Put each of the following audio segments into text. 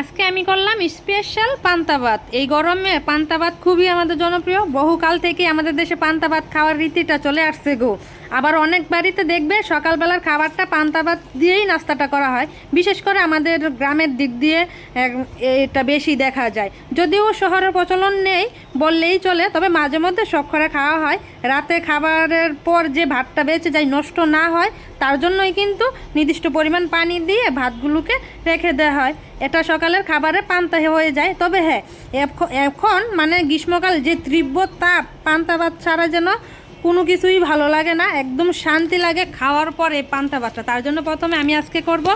আজকে আমি করলাম স্পেশাল পান্তা ভাত। এই গরমে পান্তা ভাত খুবই আমাদের জনপ্রিয়। বহুকাল থেকে আমাদের দেশে পান্তা ভাত খাওয়ার রীতিটা চলে আসছে গো। আবার অনেক বাড়িতে দেখবে সকালবেলার খাবারটা পান্তা ভাত দিয়েই নাস্তাটা করা হয়। বিশেষ করে আমাদের গ্রামের দিক দিয়ে এটা বেশি দেখা যায়। যদিও শহরের প্রচলন নেই বললেই চলে, তবে মাঝে মধ্যে শখ করে খাওয়া হয়। রাতে খাবারের পর যে ভাতটা বেঁচে যায় নষ্ট না হয়, তার জন্যই কিন্তু নির্দিষ্ট পরিমাণ পানি দিয়ে ভাতগুলোকে রেখে দেওয়া হয়। এটা সকালের খাবারে পান্তা হয়ে যায়। তবে হ্যাঁ এখন মানে গ্রীষ্মকাল যে তীব্র তাপ, পান্তা ভাত ছাড়া যেন কোনো কিছুই ভালো লাগে না, একদম শান্তি লাগে খাওয়ার পর পান্তা ভাতটা। তার জন্য প্রথমে আমি আজকে করব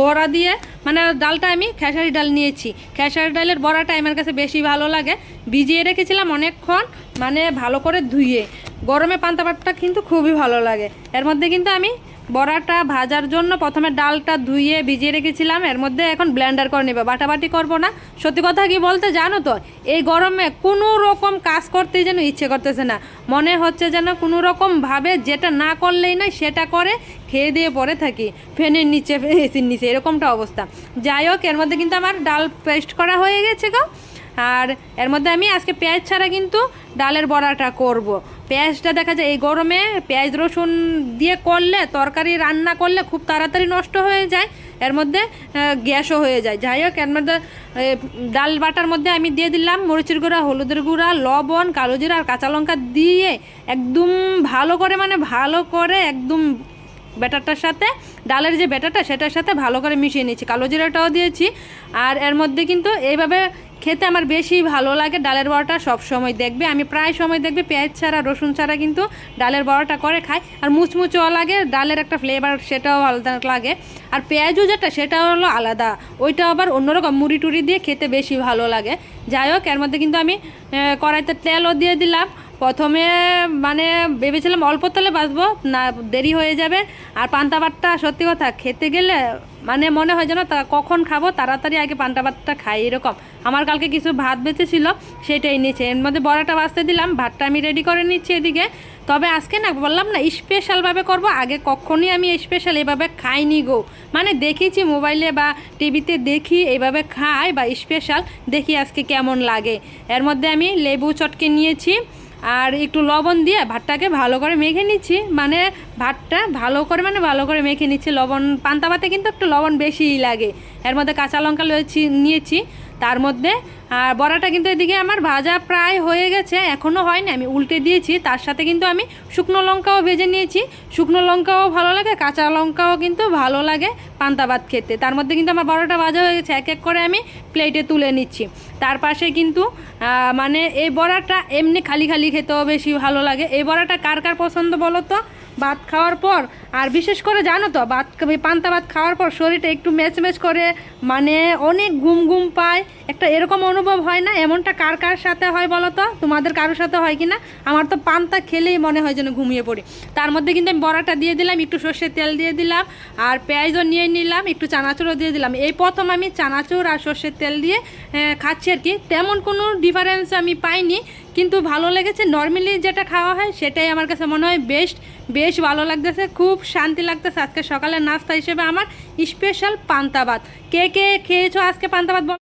বড়া দিয়ে মানে ডালটা আমি খেসারি ডাল নিয়েছি। খেসারি ডালের বড়াটা আমার কাছে বেশি ভালো লাগে। ভিজিয়ে রেখেছিলাম অনেকক্ষণ মানে ভালো করে ধুয়ে। গরমে পান্তা ভাতটা কিন্তু খুবই ভালো লাগে। এর মধ্যে কিন্তু আমি বড়াটা ভাজার জন্য প্রথমে ডালটা ধুইয়ে ভিজিয়ে রেখেছিলাম। এর মধ্যে এখন ব্লেন্ডার করে নেবে। বাটাবাটি করব না। সত্যি কথা কি বলতে জানো তো? এই গরমে কোনো রকম কাজ করতেই যেন ইচ্ছে করতেছে না। মনে হচ্ছে যেন কোনো রকম ভাবে যেটা না করলেই নয়, সেটা করে খেয়ে দিয়ে পরে থাকি। ফ্যানের নিচে, এসির নিচে, এরকমটা অবস্থা। যাই হোক, এর মধ্যে কিন্তু আমার ডাল পেস্ট করা হয়ে গেছে গো। আর এর মধ্যে আমি আজকে পেঁয়াজ ছাড়া কিন্তু ডালের বড়াটা করব। পেঁয়াজটা দেখা যায়, এই গরমে পেঁয়াজ, রসুন দিয়ে করলে, তরকারি রান্না করলে খুব তাড়াতাড়ি নষ্ট হয়ে যায়, এর মধ্যে গ্যাসও হয়ে যায়। যাই হোক, এর মধ্যে ডাল বাটার মধ্যে আমি দিয়ে দিলাম মরিচের গুঁড়া, হলুদের গুঁড়া, লবণ, কালো জিরা আর কাঁচা লঙ্কা দিয়ে একদম ভালো করে মানে ভালো করে একদম ব্যাটারটার সাথে, ডালের যে ব্যাটারটা সেটার সাথে ভালো করে মিশিয়ে নিয়েছি। কালো জিরাটাও দিয়েছি। আর এর মধ্যে কিন্তু এইভাবে খেতে আমার বেশি ভালো লাগে, ডালের বড়াটা সব সময় দেখবে। আমি প্রায় সময় দেখবে পেঁয়াজ ছাড়া, রসুন ছাড়া কিন্তু ডালের বড়াটা করে খাই। আর মুচমুচও লাগে, ডালের একটা ফ্লেভার সেটাও আলাদা লাগে। আর পেঁয়াজও যেটা সেটা হলো আলাদা। ওইটা আবার অন্যরকম মুড়ি টুড়ি দিয়ে খেতে বেশি ভালো লাগে। যাই হোক, এর মধ্যে কিন্তু আমি কড়াইতে তেলও দিয়ে দিলাম। প্রথমে মানে ভেবেছিলাম অল্প তেলে বাঁচবো না, দেরি হয়ে যাবে। আর পান্তা ভাতটা সত্যি কথা, খেতে গেলে মানে মনে হয় যেন তা, কখন খাব, তাড়াতাড়ি আগে পান্তা ভাতটা খাই এরকম। আমার কালকে কিছু ভাত বেঁচেছিল, সেটাই নিচ্ছে এর মধ্যে বড়াটা বাঁচতে দিলাম, ভাতটা আমি রেডি করে নিচ্ছি এদিকে। তবে আজকে না, বললাম না স্পেশালভাবে করব, আগে কখনই আমি স্পেশাল এভাবে খাইনি গো। মানে দেখেছি মোবাইলে বা টিভিতে দেখি এইভাবে খাই বা স্পেশাল দেখি আজকে কেমন লাগে। এর মধ্যে আমি লেবু চটকে নিয়েছি। আর একটু লবণ দিয়ে ভাতটাকে ভালো করে মেখে নিচ্ছি। মানে ভাতটা ভালো করে মানে ভালো করে মেখে নিচ্ছি। লবণ, পান্তা ভাতে কিন্তু একটু লবণ বেশিই লাগে। এর মধ্যে কাঁচা লঙ্কা নিয়েছি। তার মধ্যে। আর বড়াটা কিন্তু এদিকে আমার ভাজা প্রায় হয়ে গেছে এখনও হয়নি। আমি উল্টে দিয়েছি, তার সাথে কিন্তু আমি শুকনো লঙ্কাও ভেজে নিয়েছি। শুকনো লঙ্কাও ভালো লাগে, কাঁচা লঙ্কাও কিন্তু ভালো লাগে পান্তা ভাত খেতে। তার মধ্যে কিন্তু আমার বড়াটা ভাজা হয়ে গেছে, এক এক করে আমি প্লেটে তুলে নিচ্ছি। তার পাশে কিন্তু মানে এই বড়াটা এমনি খালি খালি খেতেও বেশি ভালো লাগে। এই বড়াটা কার কার পছন্দ বলো তো? ভাত খাওয়ার পর, আর বিশেষ করে জানো তো, ভাত পান্তা ভাত খাওয়ার পর শরীরটা একটু ম্যাচ ম্যাচ করে মানে অনেক ঘুম ঘুম পায়। একটা এরকম অনুভব হয় না? এমনটা কার কার সাথে হয় বলো তো? তোমাদের কারোর সাথে হয় কি না? আমার তো পান্তা খেলেই মনে হয় যেন ঘুমিয়ে পড়ি। তার মধ্যে কিন্তু আমি বড়াটা দিয়ে দিলাম, একটু সর্ষের তেল দিয়ে দিলাম, আর পেঁয়াজও নিয়ে নিলাম, একটু চানাচুরও দিয়ে দিলাম। এই প্রথম আমি চানাচুর আর সর্ষের তেল দিয়ে খাচ্ছি আর কি। তেমন কোনো ডিফারেন্স আমি পাইনি। কিন্তু ভালো লেগেছে। নর্মালি যেটা খাওয়া হয়, সেটাই আমার কাছে মনে হয় বেস্ট বেশ ভালো লাগতেছে, খুব শান্তি লাগতেছে। আজকে সকালের নাস্তা হিসেবে আমার স্পেশাল পান্তা ভাত। কে কে খেয়েছো আজকে পান্তা ভাত বলো?